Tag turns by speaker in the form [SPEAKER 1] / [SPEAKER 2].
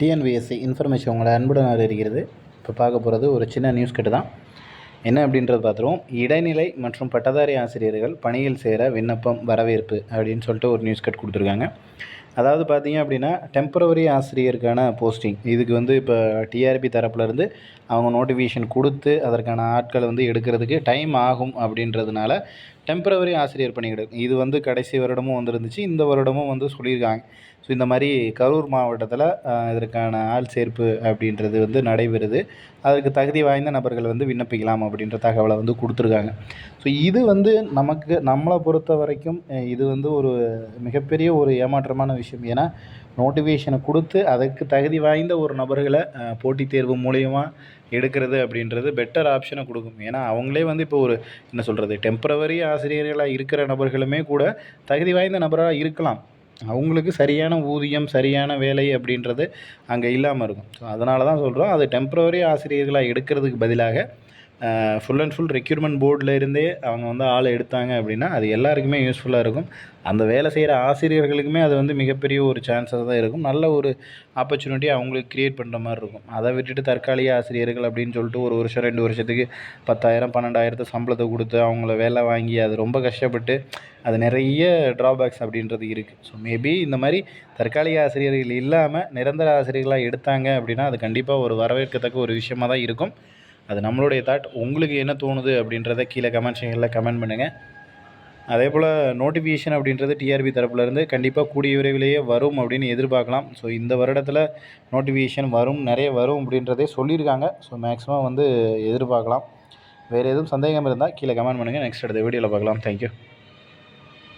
[SPEAKER 1] TNPSC information உங்களை அன்புடன் அறிகிறது இப்போ பார்க்க போகிறது ஒரு சின்ன நியூஸ் கட்டு தான். என்ன அப்படின்றது பார்த்துருவோம். இடைநிலை மற்றும் பட்டதாரி ஆசிரியர்கள் பணியில் சேர விண்ணப்பம் வரவேற்பு அப்படின்னு சொல்லிட்டு ஒரு நியூஸ் கட் கொடுத்துருக்காங்க. அதாவது பார்த்தீங்க அப்படின்னா டெம்பரவரி ஆசிரியருக்கான போஸ்டிங் இதுக்கு வந்து இப்போ டிஆர்பி தரப்புலேருந்து அவங்க நோட்டிஃபிகேஷன் கொடுத்து அதற்கான ஆட்களை வந்து எடுக்கிறதுக்கு டைம் ஆகும் அப்படின்றதுனால டெம்பரவரி ஆசிரியர் பணிகள் இது வந்து கடைசி வருடமும் வந்துருந்துச்சு. இந்த வருடமும் வந்து சொல்லியிருக்காங்க. ஸோ இந்த மாதிரி கரூர் மாவட்டத்தில் இதற்கான ஆள் சேர்ப்பு அப்படின்றது வந்து நடைபெறுது. அதற்கு தகுதி வாய்ந்த நபர்கள் வந்து விண்ணப்பிக்கலாம் அப்படின்ற தகவலை வந்து கொடுத்துருக்காங்க. ஸோ இது வந்து நமக்கு நம்மளை பொறுத்த வரைக்கும் இது வந்து ஒரு மிகப்பெரிய ஒரு ஏமாற்றமான விஷயம். விஷயம். ஏன்னா நோட்டிஃபிகேஷனை கொடுத்து அதுக்கு தகுதி வாய்ந்த ஒரு நபர்களை போட்டித் தேர்வு மூலயமா எடுக்கிறது அப்படின்றது பெட்டர் ஆப்ஷனை கொடுக்கும். ஏன்னா அவங்களே வந்து இப்போ ஒரு என்ன சொல்கிறது டெம்பரவரி ஆசிரியர்களாக இருக்கிற நபர்களுமே கூட தகுதி வாய்ந்த நபராக இருக்கலாம். அவங்களுக்கு சரியான ஊதியம் சரியான வேலை அப்படின்றது அங்கே இல்லாமல் இருக்கும். ஸோ அதனால தான் சொல்கிறோம் அது டெம்ப்ரவரி ஆசிரியர்களாக எடுக்கிறதுக்கு பதிலாக ஃபுல் அண்ட் ஃபுல் ரெக்யூர்மெண்ட் போர்டில் இருந்தே அவங்க வந்து ஆளை எடுத்தாங்க அப்படின்னா அது எல்லாருக்குமே யூஸ்ஃபுல்லாக இருக்கும். அந்த வேலை செய்கிற ஆசிரியர்களுக்குமே அது வந்து மிகப்பெரிய ஒரு சான்ஸாக தான் இருக்கும். நல்ல ஒரு ஆப்பர்ச்சுனிட்டி அவங்களுக்கு க்ரியேட் பண்ணுற மாதிரி இருக்கும். அதை விட்டுட்டு தற்காலிக ஆசிரியர்கள் அப்படின்னு சொல்லிட்டு ஒரு வருஷம் ரெண்டு வருஷத்துக்கு பத்தாயிரம் பன்னெண்டாயிரத்து சம்பளத்தை கொடுத்து அவங்கள வேலை வாங்கி அது ரொம்ப கஷ்டப்பட்டு அது நிறைய ட்ராபேக்ஸ் அப்படின்றது இருக்குது ஸோ மேபி இந்த மாதிரி தற்காலிக ஆசிரியர்கள் இல்லாமல் நிரந்தர ஆசிரியர்களாக எடுத்தாங்க அப்படின்னா அது கண்டிப்பாக ஒரு வரவேற்கத்தக்க ஒரு விஷயமாக தான் இருக்கும். அது நம்மளுடைய தாட் உங்களுக்கு என்ன தோணுது அப்படின்றத கீழே கமெண்ட் செக்ஷனில் கமெண்ட் பண்ணுங்கள் அதே போல் நோட்டிஃபிகேஷன் அப்படின்றது டிஆர்பி தரப்புலேருந்து கண்டிப்பாக கூடிய விரைவிலேயே வரும் அப்படின்னு எதிர்பார்க்கலாம். ஸோ இந்த வருடத்தில் நோட்டிஃபிகேஷன் வரும் நிறைய வரும் அப்படின்றதே சொல்லியிருக்காங்க. ஸோ மேக்ஸிமம் வந்து எதிர்பார்க்கலாம். வேறு எதுவும் சந்தேகம் இருந்தால் கீழே கமெண்ட் பண்ணுங்கள் நெக்ஸ்ட் அடுத்த வீடியோவில் பார்க்கலாம். தேங்க்யூ